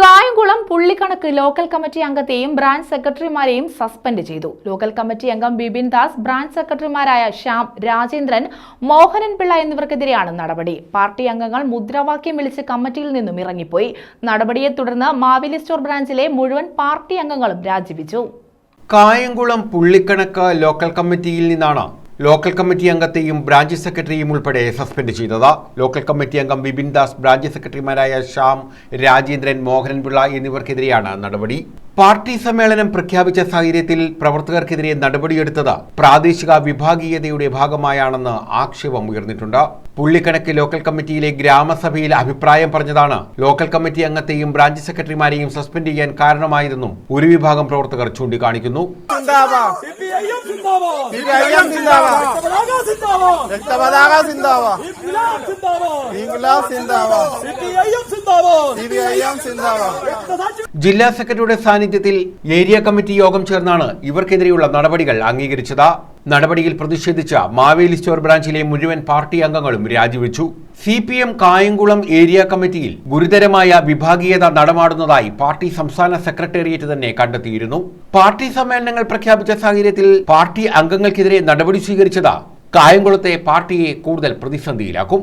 കായംകുളം പുള്ളിക്കണക്ക് local committee അംഗത്തെയും branch സെക്രട്ടറിമാരെയും സസ്പെൻഡ് ചെയ്തു. ലോക്കൽ കമ്മിറ്റി അംഗം ബിപിൻ ദാസ് ബ്രാഞ്ച് സെക്രട്ടറിമാരായ ശ്യാം രാജേന്ദ്രൻ മോഹനൻ പിള്ള എന്നിവർക്കെതിരെയാണ് നടപടി. പാർട്ടി അംഗങ്ങൾ മുദ്രാവാക്യം വിളിച്ച് കമ്മിറ്റിയിൽ നിന്നും ഇറങ്ങിപ്പോയി. നടപടിയെ തുടർന്ന് മാവേലി സ്റ്റോർ ബ്രാഞ്ചിലെ മുഴുവൻ പാർട്ടി അംഗങ്ങളും രാജിവെച്ചു. കായംകുളം പുള്ളിക്കണക്ക് ലോക്കൽ കമ്മിറ്റിയിൽ നിന്നാണ് ലോക്കൽ കമ്മിറ്റി അംഗത്തെയും ബ്രാഞ്ച് സെക്രട്ടറിയും ഉൾപ്പെടെ സസ്പെൻഡ് ചെയ്തത്. ലോക്കൽ കമ്മിറ്റി അംഗം ബിപിൻ ദാസ് ബ്രാഞ്ച് സെക്രട്ടറിമാരായ ശ്യാം രാജേന്ദ്രൻ മോഹനൻപിള്ള എന്നിവർക്കെതിരെയാണ് നടപടി. പാർട്ടി സമ്മേളനം പ്രഖ്യാപിച്ച സാഹചര്യത്തിൽ പ്രവർത്തകർക്കെതിരെ നടപടിയെടുത്തത് പ്രാദേശിക വിഭാഗീയതയുടെ ഭാഗമായാണെന്ന് ആക്ഷേപം ഉയർന്നിട്ടുണ്ട്. പുള്ളിക്കണക്ക് ലോക്കൽ കമ്മിറ്റിയിലെ ഗ്രാമസഭയിൽ അഭിപ്രായം പറഞ്ഞതാണ്. ലോക്കൽ കമ്മിറ്റി അംഗത്തെയും ബ്രാഞ്ച് സെക്രട്ടറിമാരെയും സസ്പെൻഡ് ചെയ്യാൻ കാരണമായതെന്നും ഒരു വിഭാഗം പ്രവർത്തകർ ചൂണ്ടിക്കാണിക്കുന്നു. രക്തപതാക ജില്ലാ സെക്രട്ടറിയുടെ സാന്നിധ്യത്തിൽ ഏരിയ കമ്മിറ്റി യോഗം ചേർന്നാണ് ഇവർക്കെതിരെയുള്ള നടപടികൾ അംഗീകരിച്ചത്. നടപടിയിൽ പ്രതിഷേധിച്ച മാവേലി സ്റ്റോർ ബ്രാഞ്ചിലെ മുഴുവൻ പാർട്ടി അംഗങ്ങളും രാജിവെച്ചു. C P M Kayamkulam area കമ്മിറ്റിയിൽ ഗുരുതരമായ വിഭാഗീയത നടമാടുന്നതായി പാർട്ടി സംസ്ഥാന സെക്രട്ടേറിയറ്റ് തന്നെ കണ്ടെത്തിയിരുന്നു. പാർട്ടി സമ്മേളനങ്ങൾ പ്രഖ്യാപിച്ച സാഹചര്യത്തിൽ പാർട്ടി അംഗങ്ങൾക്കെതിരെ നടപടി സ്വീകരിച്ചത് കായംകുളത്തെ പാർട്ടിയെ കൂടുതൽ പ്രതിസന്ധിയിലാക്കും.